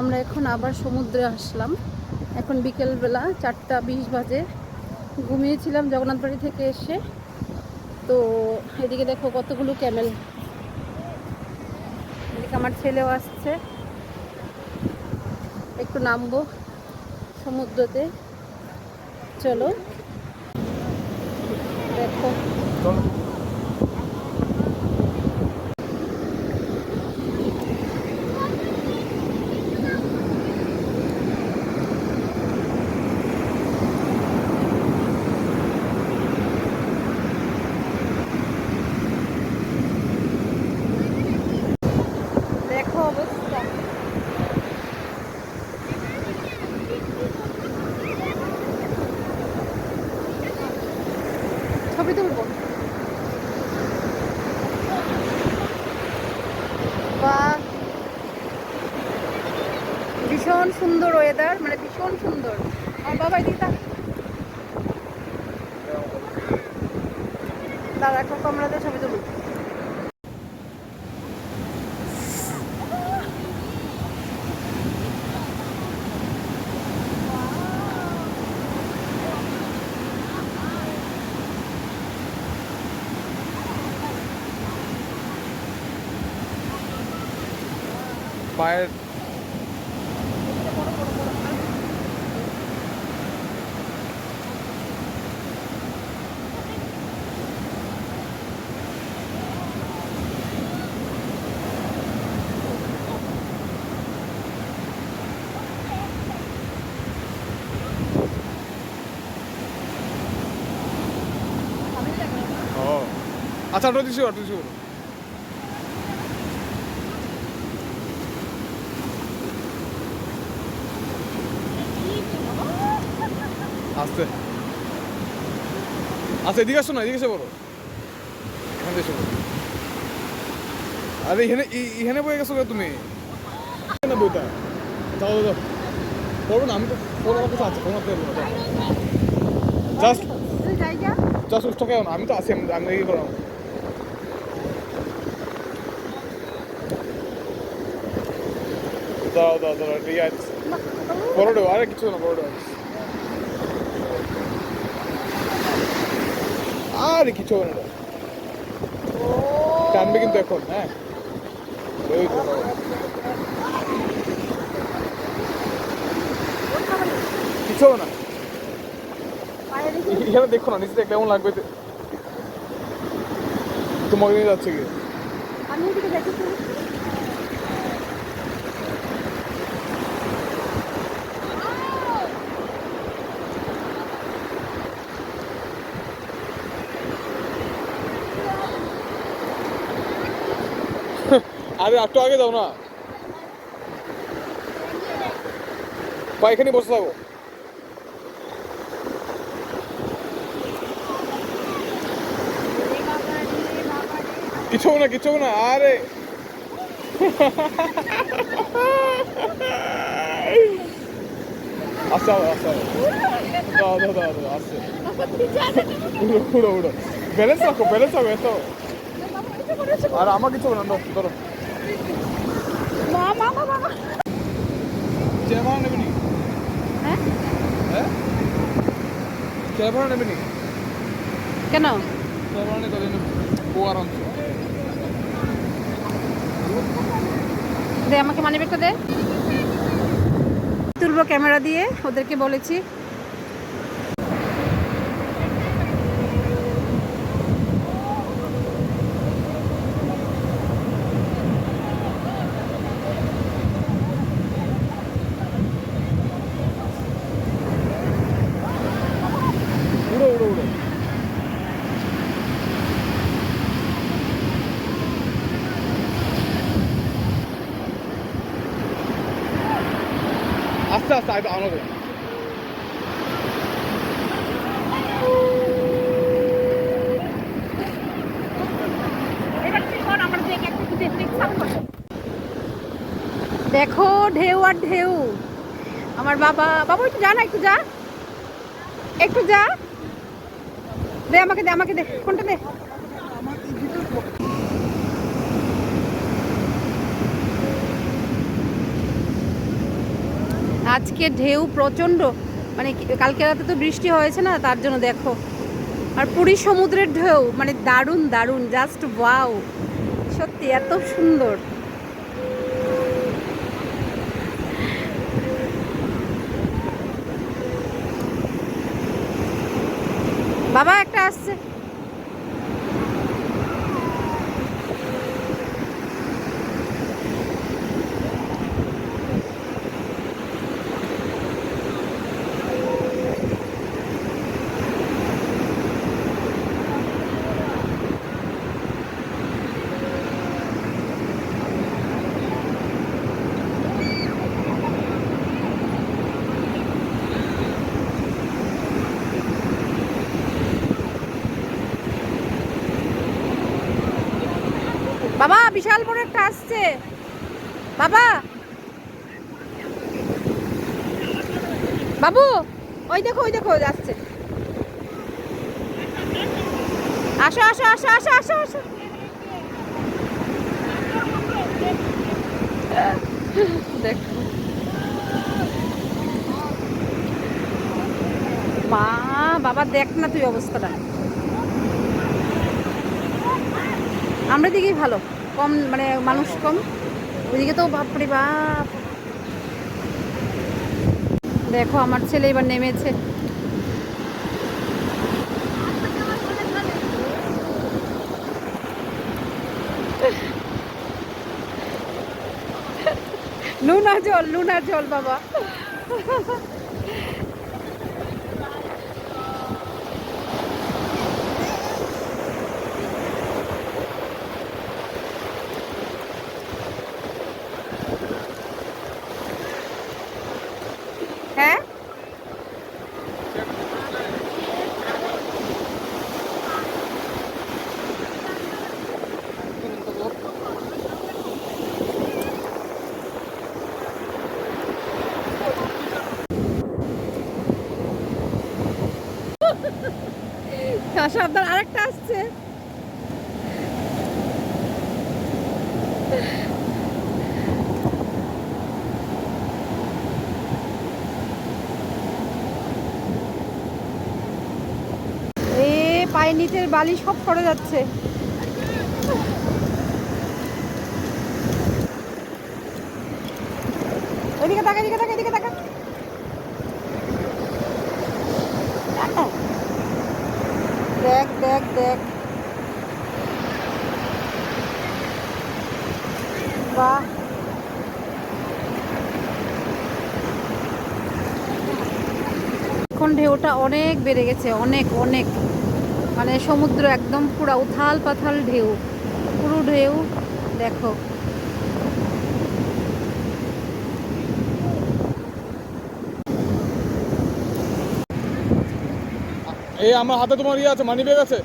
আমরা এখন আবার সমুদ্রে আসলাম। এখন বিকেলবেলা চারটা বিশ বাজে। ঘুমিয়েছিলাম জগন্নাথবাড়ি থেকে এসে। তো এদিকে দেখো কতগুলো ক্যামেল। এদিকে আমার ছেলেও আসছে। একটু নামবো সমুদ্রতে। চলো। দেখো। দেখো অবস্থা ছবি তুলবো বাহ ভীষণ সুন্দর ওয়েদার মানে ভীষণ সুন্দর। আর বাবা দিদা দাদা এখন ছবি তুলুন। পায়ের আচ্ছা ওটা দিছি ওটা দিছি আস্তে। আচ্ছা এদিকে আসো না এদিকে এসে বলো এখান থেকে বলো আরে এখানে এখানে বয়ে গেছো তুমি? না বইটা। যাও যাও, পড়ো না আমি তো ফোন আমার কাছে আছে ফোন আপনি জাস্ট জাস্ট উঠো কেন? আমি তো আছি আমি আমি করলাম দাও দাও দাও ঠিক আছে। বড় দেবো আরে কিছু না দেবো আরে কিছু হবে না। টানবে কিন্তু এখন হ্যাঁ। ওই তো কিছু হবে না। এখানে দেখো না, নিচে কেমন লাগবে তোমাকে নিয়ে যাচ্ছে কি? আমি আরে একটু আগে যাও না। বা বসে থাকো। কিছু না কিছু না আরে। দাও দাও দাও দাও আসছে। উড়ো রাখো রাখো আর আমার কিছু না ধরো, নেবে নি হ্যাঁ? হ্যাঁ? চেয়ার নেবে নি কেন তাহলে ও দে আমাকে মানি ব্যাগটা দে। তুলবো ক্যামেরা দিয়ে ওদেরকে বলেছি। আস্তে আস্তে আগে আমাকে দেখো ঢেউ আর ঢেউ। আমার বাবা বাবা, একটু যা না, একটু যা। একটু যা। দে আমাকে দে আমাকে দে। ফোনটা দে? আজকে ঢেউ প্রচণ্ড মানে কালকে রাতে তো বৃষ্টি হয়েছে না, তার জন্য দেখো। আর পুরী সমুদ্রের ঢেউ মানে দারুণ দারুণ জাস্ট ওয়াও সত্যি, এত সুন্দর। বাবা, একটা আসছে। বাবা, বিশাল বড় একটা আসছে। বাবা। বাবু, ওই দেখো ওই দেখো, আসছে। আসো আসো আসো আসো আসো আসো। দেখো। মা, বাবা, দেখ না তুই অবস্থাটা। আমরা দিকেই ভালো, কম মানে মানুষ কম। ওইদিকে তো বাপরে বাপ। দেখো, আমার ছেলে এবার নেমেছে। লুনা জল লুনা জল, বাবা। হ্যাঁ? সাবধান আরেকটা আসছে। পায়ের নিচের বালি সব সরে যাচ্ছে। এদিকে তাকা এদিকে তাকা এদিকে তাকা দেখ দেখ দেখ। বাহ। এখন ঢেউটা অনেক বেড়ে গেছে, অনেক অনেক। মানে সমুদ্র একদম পুরা উথাল পাথাল ঢেউ, পুরো ঢেউ, দেখো। এই আমার হাতে তোমার ইয়ে আছে মানি ব্যাগ আছে?